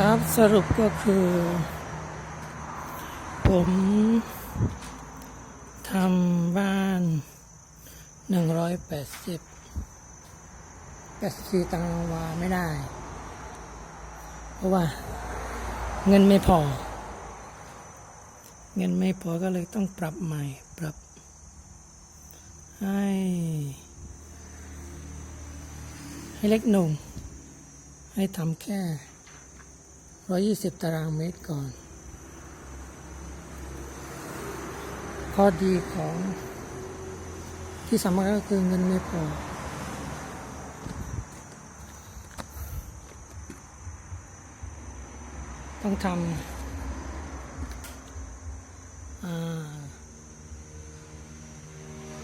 ครับสรุปก็คือ ผมทำบ้านหนึ่งร้อยแปดสิบแปดสี่ตารางวาไม่ได้ เพราะว่า เงินไม่พอ เงินไม่พอก็เลยต้องปรับใหม่ ปรับ ให้ ให้เล็กหนุ่มให้ทำแค่ ร้อยยี่สิบตารางเมตรก่อน ข้อดีของที่สำคัญก็คือเงินไม่พอ ต้องทำอ่า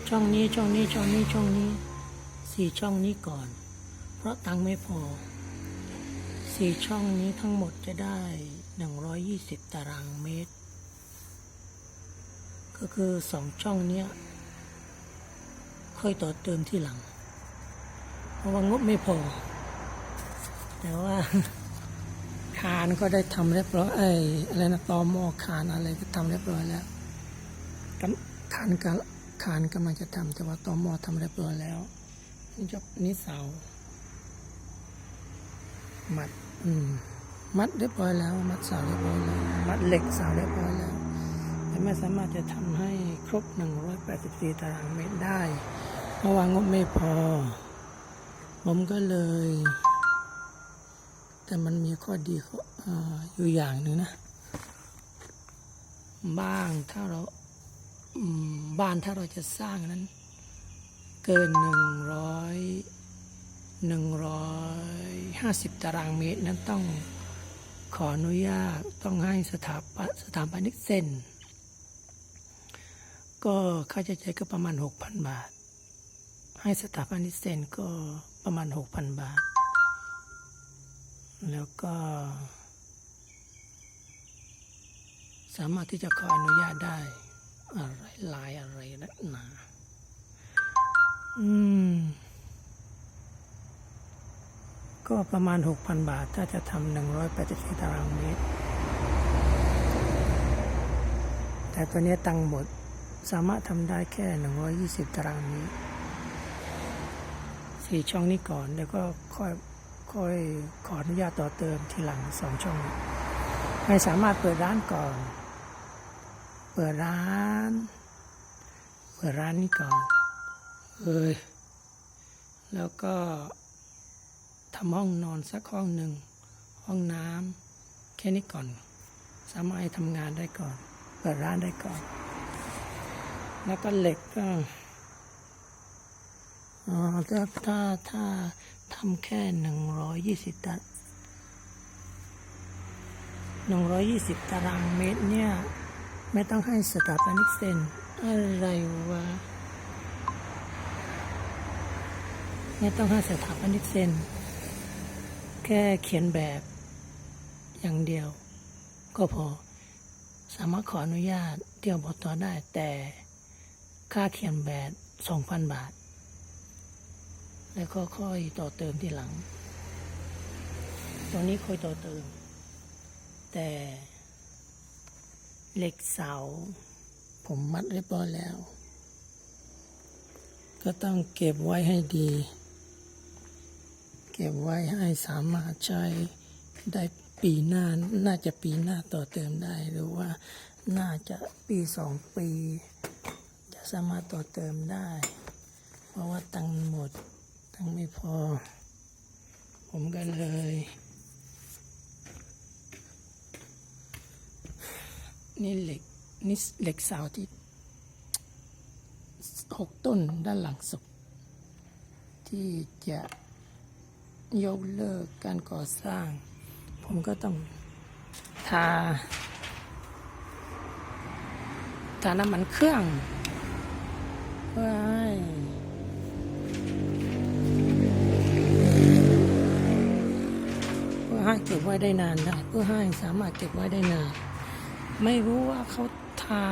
ช่องนี้ช่องนี้ช่องนี้ช่องนี้สี่ช่องนี้ก่อน เพราะตังค์ไม่พอ สี่ช่องนี้ทั้งหมดจะได้ 120 ตารางเมตร ก็คือสองช่องเนี้ย ค่อยต่อเติมที่หลัง เพราะว่างบไม่พอ แต่ว่าคานก็ได้ทำเรียบร้อยไอ้อะไรนะตอหม้อคานอะไรก็ทำเรียบร้อยแล้วกำคานกคานกำลังจะทำแต่ว่าตอหม้อทำเรียบร้อยแล้วนี่จบนี่เสา มัด อืม มัดเรียบร้อยแล้ว มัดเสาเรียบร้อยแล้ว มัดเหล็กเสาเรียบร้อยแล้ว แต่ไม่สามารถจะทำให้ครบ 184 ตารางเมตรได้ เพราะว่างบไม่พอ ผมก็เลย แต่มันมีข้อดีข้ออยู่อย่างหนึ่งนะ บ้างถ้าเราบ้านถ้าเราจะสร้างนั้น เกินหนึ่งร้อยหนึ่งร้อย ห้าสิบตารางเมตรนั้นต้องขออนุญาตต้องให้สถาปสถาปนิกเซ็นก็ค่าใช้จ่ายก็ประมาณหกพันบาท ให้สถาปนิกเซ็นก็ประมาณหกพันบาท แล้วก็ สามารถที่จะขออนุญาตได้ อะไรลายอะไรนักหนาอืม ก็ประมาณ 6,000 บาท ถ้าจะทำ184ตารางเมตร แต่ตัวนี้ตังหมด สามารถทำได้แค่ 120 ตารางเมตรสี่ช่องนี้ก่อน แล้วก็ค่อยค่อยขออนุญาตต่อเติมทีหลังสองช่อง ไม่สามารถเปิดร้านก่อน เปิดร้าน เปิดร้านนี้ก่อน เอยแล้วก็ ทำห้องนอนสักห้องหนึ่ง ห้องน้ำแค่นี้ก่อน สามารถทำงานได้ก่อน เปิดร้านได้ก่อน แล้วก็เหล็กก็ถ้าถ้าถ้าทำแค่หนึ่งร้อยยี่สิบตารหนึ่งร้อยยี่สิบตารางเมตรเนี่ย ไม่ต้องให้สถาปนิกเซ็นอะไรวะไม่ต้องให้สถาปนิกเซ็น ค่เขียนแบบอย่างเดียว ก็พอ สามารถขออนุญาตเที่ยวบตได้แต่ค่าเขียนแบบสองพันบาท แล้วก็ค่อยต่อเติมทีหลัง ตรงนี้ค่อยต่อเติม แต่เหล็กเสา ผมมัดเรียบร้อยแล้ว ก็ต้องเก็บไว้ให้ดี ก็บไว้ให้สามารถใช้ได้ปีหน้า น่าจะปีหน้าต่อเติมได้ หรือว่าน่าจะปีสองปี จะสามารถต่อเติมได้ เพราะว่าตังค์หมด ตังค์ไม่พอ ผมก็เลย นี่เหล็กนี่เหล็กเสาที่หกต้นด้านหลังศพที่จะ ยกเลิกการก่อสร้าง ผมก็ต้องทาทาน้ำมันเครื่องเพื่อให้เพื่อให้เก็บไว้ได้นานได้เพื่อให้สามารถเก็บไว้ได้นาน ไม่รู้ว่าเขาทา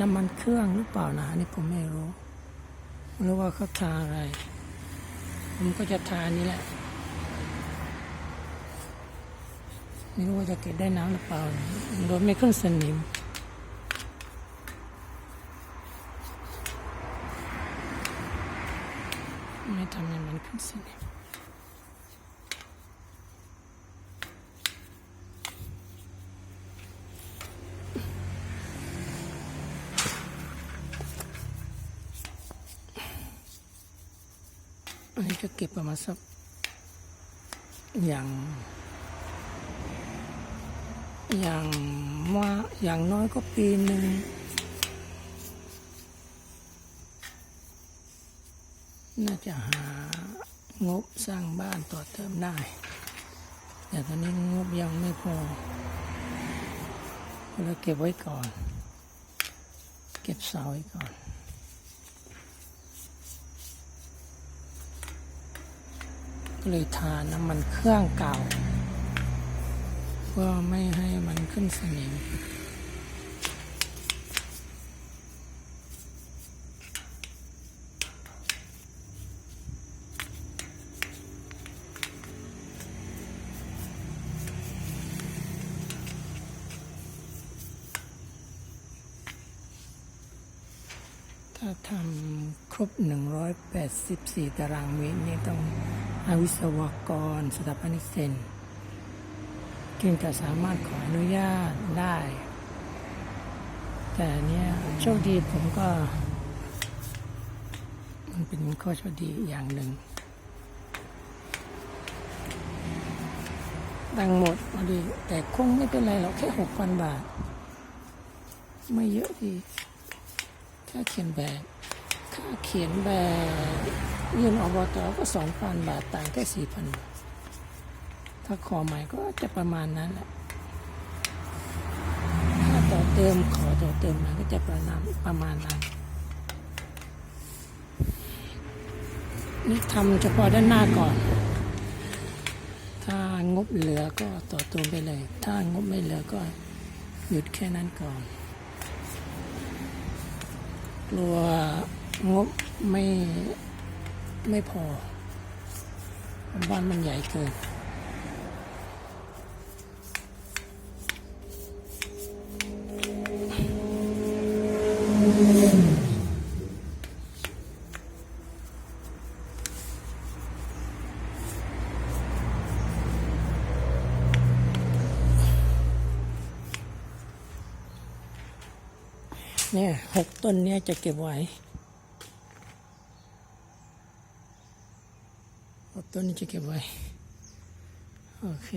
น้ำมันเครื่องหรือเปล่านะนนี่ผมไม่รู้ไม่รู้ว่าเขาทาอะไร ผมก็จะทานี่แหละ ไม่รู้ว่าจะเก็บได้น้ำหรือเปล่ารถไม่ขึ้นสนิมไม่ทำให้มันขึ้นสนิมอันนี้ก็เก็บประมาณสักอย่าง อย่างว่าอย่างน้อยก็ปีหนึ่งน่าจะหางบสร้างบ้านต่อเติมได้ แต่ตอนนี้งบยังไม่พอก็เลยเก็บไว้ก่อน เก็บเสาไว้ก่อนก็เลยทาน้ำมันเครื่องเก่า เพื่อไม่ให้มันขึ้นสนิมถ้าทำครบ 184 ตารางเมตรนี่ต้องอาวิศวกร สถาปนิกเซน จึงจะสามารถขออนุญาตได้ แต่เนี่ยโชคดีผมก็ มันเป็นข้อโชคดีอย่างหนึ่งตังหมดพอดี แต่คงไม่เป็นไรหรอกแค่หกพันบาท ไม่เยอะดีค่าเขียนแบบค่าเขียนแบบยื่นอบตก็สองพันบาท ต่างแค่สี่พันบาท ถ้าขอใหม่ก็จะประมาณนั้นแหละ ถ้าต่อเติมขอต่อเติมมันก็จะประมาณประมาณนั้น นี่ทำเฉพาะด้านหน้าก่อน ถ้างบเหลือก็ต่อเติมไปเลย ถ้างบไม่เหลือก็หยุดแค่นั้นก่อน กลัวงบไม่ไม่พอบ้านมันใหญ่เกิน เนี่ยหกต้นเนี่ยจะเก็บไว้หกต้นนี้จะเก็บไว้ โอเค